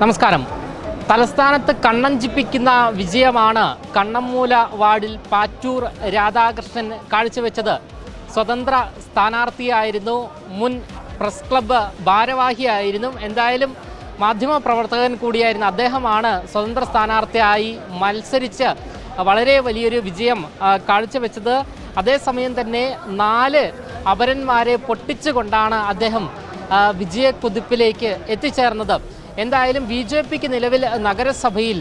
നമസ്കാരം. തലസ്ഥാനത്ത് കണ്ണഞ്ചിപ്പിക്കുന്ന വിജയമാണ് കണ്ണമ്മൂല വാർഡിൽ പാറ്റൂർ രാധാകൃഷ്ണൻ കാഴ്ചവെച്ചത്. സ്വതന്ത്ര സ്ഥാനാർത്ഥിയായിരുന്നു മുൻ പ്രസ് ക്ലബ്ബ് ഭാരവാഹിയായിരുന്നു. എന്തായാലും മാധ്യമപ്രവർത്തകൻ കൂടിയായിരുന്നു അദ്ദേഹമാണ് സ്വതന്ത്ര സ്ഥാനാർത്ഥിയായി മത്സരിച്ച് വളരെ വലിയൊരു വിജയം കാഴ്ചവെച്ചത്. അതേസമയം തന്നെ നാല് അപരന്മാരെ പൊട്ടിച്ചുകൊണ്ടാണ് അദ്ദേഹം വിജയക്കുതിപ്പിലേക്ക് എത്തിച്ചേർന്നത്. എന്തായാലും ബി ജെ പിക്ക് നിലവിൽ നഗരസഭയിൽ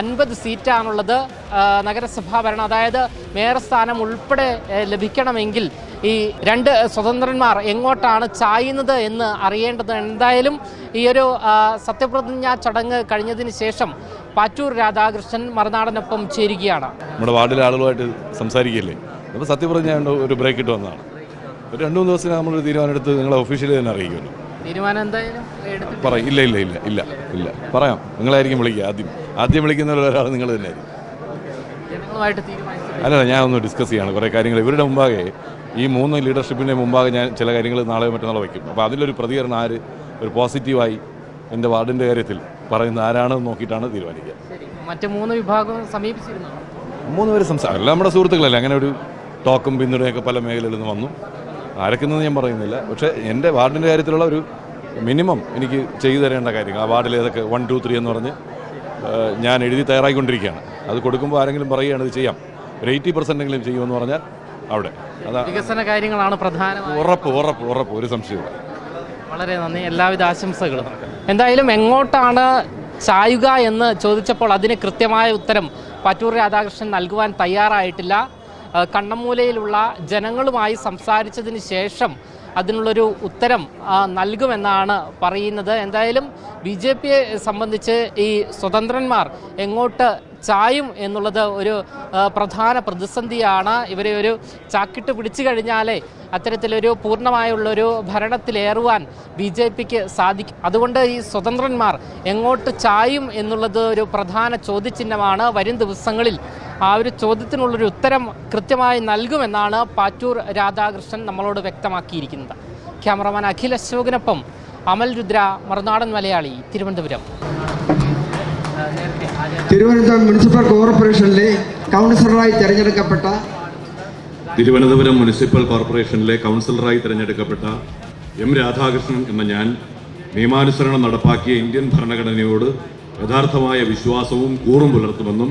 അൻപത് സീറ്റാണുള്ളത്. നഗരസഭാ ഭരണം അതായത് മേയർ സ്ഥാനം ഉൾപ്പെടെ ലഭിക്കണമെങ്കിൽ ഈ രണ്ട് സ്വതന്ത്രന്മാർ എങ്ങോട്ടാണ് ചായുന്നത് എന്ന് അറിയേണ്ടത്. എന്തായാലും ഈ ഒരു സത്യപ്രതിജ്ഞാ ചടങ്ങ് കഴിഞ്ഞതിന് ശേഷം പാറ്റൂർ രാധാകൃഷ്ണൻ മറുനാടനൊപ്പം ചേരുകയാണ്. നമ്മുടെ വാർഡിലെ ആളുകളുമായിട്ട് സംസാരിക്കില്ലേ? അപ്പോൾ സത്യപ്രതിജ്ഞ ഒരു ബ്രേക്ക് ഇട്ട് വന്നതാണ്. ഒരു രണ്ട് മൂന്ന് ദിവസത്തിന് നമ്മളൊരു തീരുമാനം എടുത്ത് നിങ്ങളെ ഒഫീഷ്യലി തന്നെ അറിയിക്കുമല്ലോ. തീരുമാനം എന്തായാലും പറയും ഇല്ല ഇല്ല ഇല്ല ഇല്ല ഇല്ല. പറയാം. നിങ്ങളായിരിക്കും വിളിക്കുക. ആദ്യം ആദ്യം വിളിക്കുന്ന ഒരാൾ നിങ്ങൾ തന്നെ ആയിരിക്കും ജനങ്ങളുമായിട്ട് അല്ല ഞാൻ ഒന്ന് ഡിസ്കസ് ചെയ്യാണ് കുറേ കാര്യങ്ങൾ. ഇവരുടെ മുമ്പാകെ ഈ മൂന്ന് ലീഡർഷിപ്പിന്റെ മുമ്പാകെ ഞാൻ ചില കാര്യങ്ങൾ നാളെ മറ്റന്നാളെ വയ്ക്കും. അപ്പോൾ അതിലൊരു പ്രതികരണം ആര്? ഒരു പോസിറ്റീവായി എന്റെ വാർഡിന്റെ കാര്യത്തിൽ പറയുന്ന ആരാണെന്ന് നോക്കിയിട്ടാണ് തീരുമാനിക്കുക. മറ്റ് മൂന്ന് വിഭാഗം സമീപിച്ചിരുന്നു? മൂന്ന് പേര് സംസാരം എല്ലാം നമ്മുടെ സുഹൃത്തുക്കളല്ലേ? അങ്ങനെ ഒരു ടോക്കും പിന്തുണയൊക്കെ പല മേഖലയിൽ നിന്ന് വന്നു. ആരൊക്കെയെന്ന് ഞാൻ പറയുന്നില്ല. പക്ഷേ എന്റെ വാർഡിന്റെ കാര്യത്തിലുള്ള ഒരു മിനിമം എനിക്ക് ചെയ്തു തരേണ്ട കാര്യങ്ങൾ. ആ വാർഡിൽ ഏതൊക്കെ? വൺ ടു ത്രീ എന്ന് പറഞ്ഞ് ഞാൻ എഴുതി തയ്യാറായിക്കൊണ്ടിരിക്കുകയാണ്. അത് കൊടുക്കുമ്പോൾ ആരെങ്കിലും പറയുകയാണ് ഇത് ചെയ്യാം. ഒരു എയ്റ്റി പെർസെന്റെങ്കിലും ചെയ്യുമെന്ന് പറഞ്ഞാൽ അവിടെ. അതാ വികസന കാര്യങ്ങളാണ് പ്രധാനം ഉറപ്പ് ഉറപ്പ് ഉറപ്പ്. ഒരു സംശയമില്ല വളരെ നന്ദി. എല്ലാവിധ ആശംസകളും എന്തായാലും എങ്ങോട്ടാണ് ചായുക എന്ന് ചോദിച്ചപ്പോൾ അതിന് കൃത്യമായ ഉത്തരം പറ്റൂർ രാധാകൃഷ്ണൻ നൽകുവാൻ തയ്യാറായിട്ടില്ല. കണ്ണമ്മൂലയിലുള്ള ജനങ്ങളുമായി സംസാരിച്ചതിന് ശേഷം അതിനുള്ളൊരു ഉത്തരം നൽകുമെന്നാണ് പറയുന്നത്. എന്തായാലും ബി ജെ പിയെ സംബന്ധിച്ച് ഈ സ്വതന്ത്രന്മാർ എങ്ങോട്ട് ചായും എന്നുള്ളത് ഒരു പ്രധാന പ്രതിസന്ധിയാണ്. ഇവരെ ഒരു ചാക്കിട്ട് പിടിച്ചു കഴിഞ്ഞാലേ അത്തരത്തിലൊരു പൂർണമായുള്ളൊരു ഭരണത്തിലേറുവാൻ ബി ജെ പിക്ക് സാധിക്കും. അതുകൊണ്ട് ഈ സ്വതന്ത്രന്മാർ എങ്ങോട്ട് ചായും എന്നുള്ളത് ഒരു പ്രധാന ചോദ്യചിഹ്നമാണ്. വരും ദിവസങ്ങളിൽ ആ ഒരു ചോദ്യത്തിനുള്ളൊരു ഉത്തരം കൃത്യമായി നൽകുമെന്നാണ് പാറ്റൂർ രാധാകൃഷ്ണൻ നമ്മളോട് വ്യക്തമാക്കിയിരിക്കുന്നത്. ക്യാമറമാൻ അഖിൽ അശോകിനൊപ്പം അമൽ രുദ്ര മറുനാടൻ മലയാളി തിരുവനന്തപുരം. തിരുവനന്തപുരം മുനിസിപ്പൽ കോർപ്പറേഷനിലെ കൗൺസിലറായി തിരഞ്ഞെടുക്കപ്പെട്ട തിരുവനന്തപുരം മുനിസിപ്പൽ കോർപ്പറേഷനിലെ കൗൺസിലറായി തിരഞ്ഞെടുക്കപ്പെട്ട എം രാധാകൃഷ്ണൻ എന്ന ഞാൻ നിയമാനുസരണം നടപ്പാക്കിയ ഇന്ത്യൻ ഭരണഘടനയോട് യഥാർത്ഥമായ വിശ്വാസവും കൂറും പുലർത്തുമെന്നും